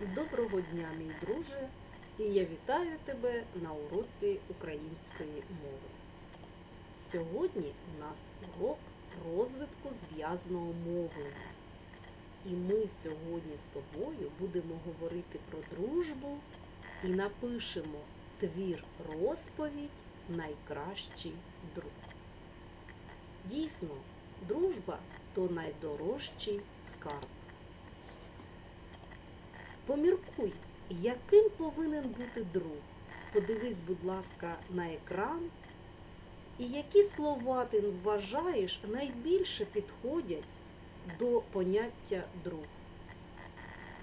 Доброго дня, мій друже, і я вітаю тебе на уроці української мови. Сьогодні у нас урок розвитку зв'язного мовлення. І ми сьогодні з тобою будемо говорити про дружбу і напишемо твір розповідь Найкращий друг. Дійсно, дружба то найдорожчий скарб. Поміркуй, яким повинен бути друг. Подивись, будь ласка, на екран. І які слова ти вважаєш найбільше підходять до поняття друг?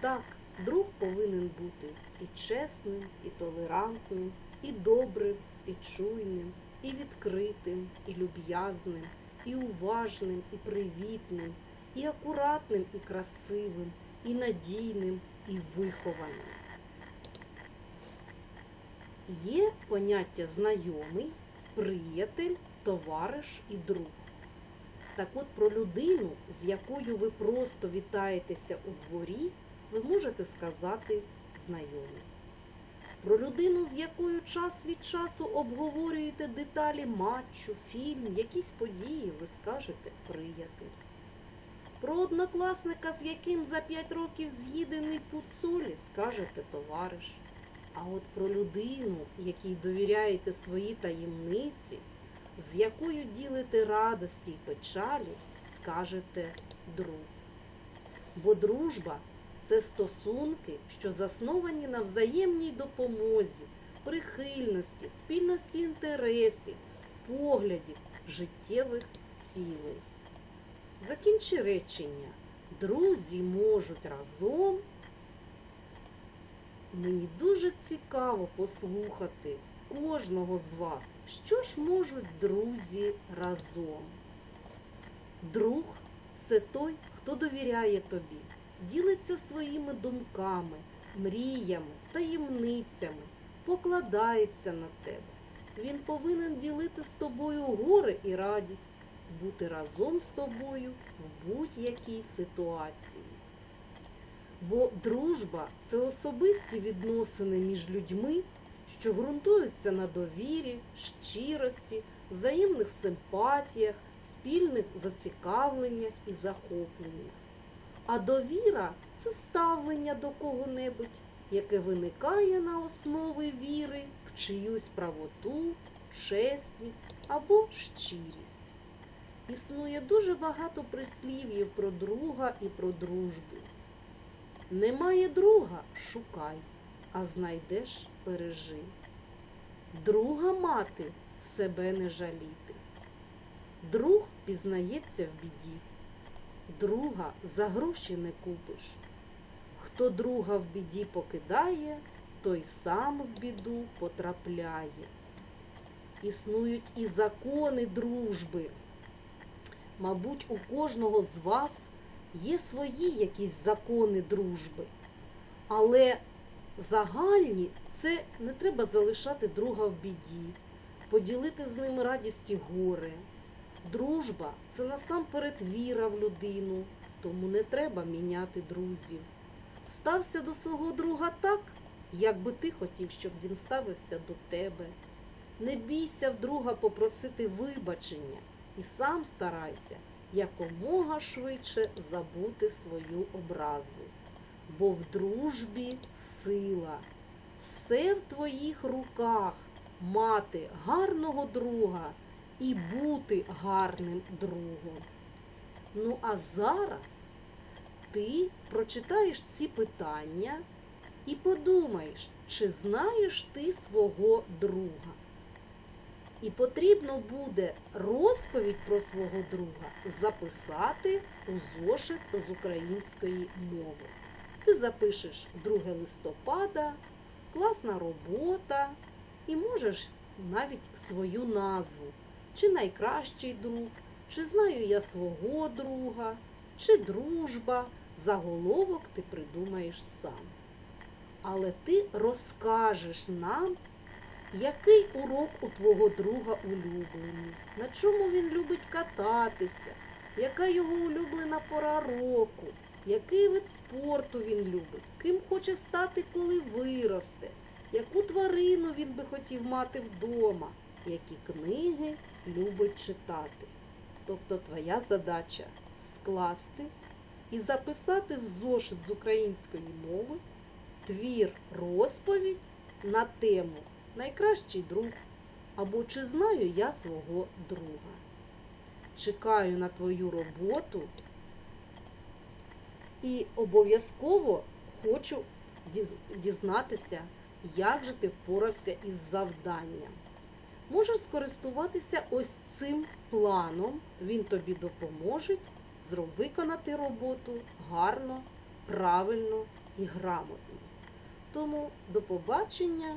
Так, друг повинен бути і чесним, і толерантним, і добрим, і чуйним, і відкритим, і люб'язним, і уважним, і привітним, і акуратним, і красивим, і надійним, і вихованим. Є поняття знайомий, приятель, товариш і друг. Так от про людину, з якою ви просто вітаєтеся у дворі, ви можете сказати знайомий. Про людину, з якою час від часу обговорюєте деталі матчу, фільм, якісь події, ви скажете приятель. Про однокласника, з яким за 5 років з'їдений пуд солі, скажете товариш. А от про людину, якій довіряєте свої таємниці, з якою ділите радості й печалі, скажете друг. Бо дружба це стосунки, що засновані на взаємній допомозі, прихильності, спільності інтересів, поглядів, життєвих цілей. Закінчи речення. Друзі можуть разом. Мені дуже цікаво послухати кожного з вас, що ж можуть друзі разом. Друг це той, хто довіряє тобі, ділиться своїми думками, мріями, таємницями, покладається на тебе. Він повинен ділити з тобою горе і радість, бути разом з тобою в будь-якій ситуації. Бо дружба це особисті відносини між людьми, що ґрунтуються на довірі, щирості, взаємних симпатіях, спільних зацікавленнях і захопленнях. А довіра це ставлення до кого-небудь, яке виникає на основі віри в чиюсь правоту, чесність або щирість. Існує дуже багато прислів'їв про друга і про дружбу. Немає друга шукай, а знайдеш бережи. Друга мати себе не жаліти. Друг пізнається в біді. Друга за гроші не купиш. Хто друга в біді покидає, той сам в біду потрапляє. Існують і закони дружби. Мабуть, у кожного з вас є свої якісь закони дружби, але загальні це не треба залишати друга в біді, поділити з ним радість і горе. Дружба це насамперед віра в людину, тому не треба міняти друзів. Стався до свого друга так, як би ти хотів, щоб він ставився до тебе. Не бійся в друга попросити вибачення і сам старайся якомога швидше забути свою образу. Бо в дружбі сила. Все в твоїх руках мати гарного друга і бути гарним другом. Ну а зараз ти прочитаєш ці питання і подумаєш, чи знаєш ти свого друга. І потрібно буде розповідь про свого друга записати у зошит з української мови. Ти запишеш 2 листопада, класна робота і можеш навіть свою назву, чи найкращий друг, чи знаю я свого друга, чи дружба. Заголовок ти придумаєш сам. Але ти розкажеш нам. Який урок у твого друга улюблений? На чому він любить кататися? Яка його улюблена пора року? який вид спорту він любить, ким хоче стати, коли виросте, яку тварину він би хотів мати вдома, які книги любить читати. Тобто твоя задача скласти і записати в зошит з української мови твір розповідь на тему Найкращий друг або Чи знаю я свого друга. Чекаю на твою роботу і обов'язково хочу дізнатися, як же ти впорався із завданням. Можеш скористуватися ось цим планом, він тобі допоможе виконати роботу гарно, правильно і грамотно. Тому до побачення,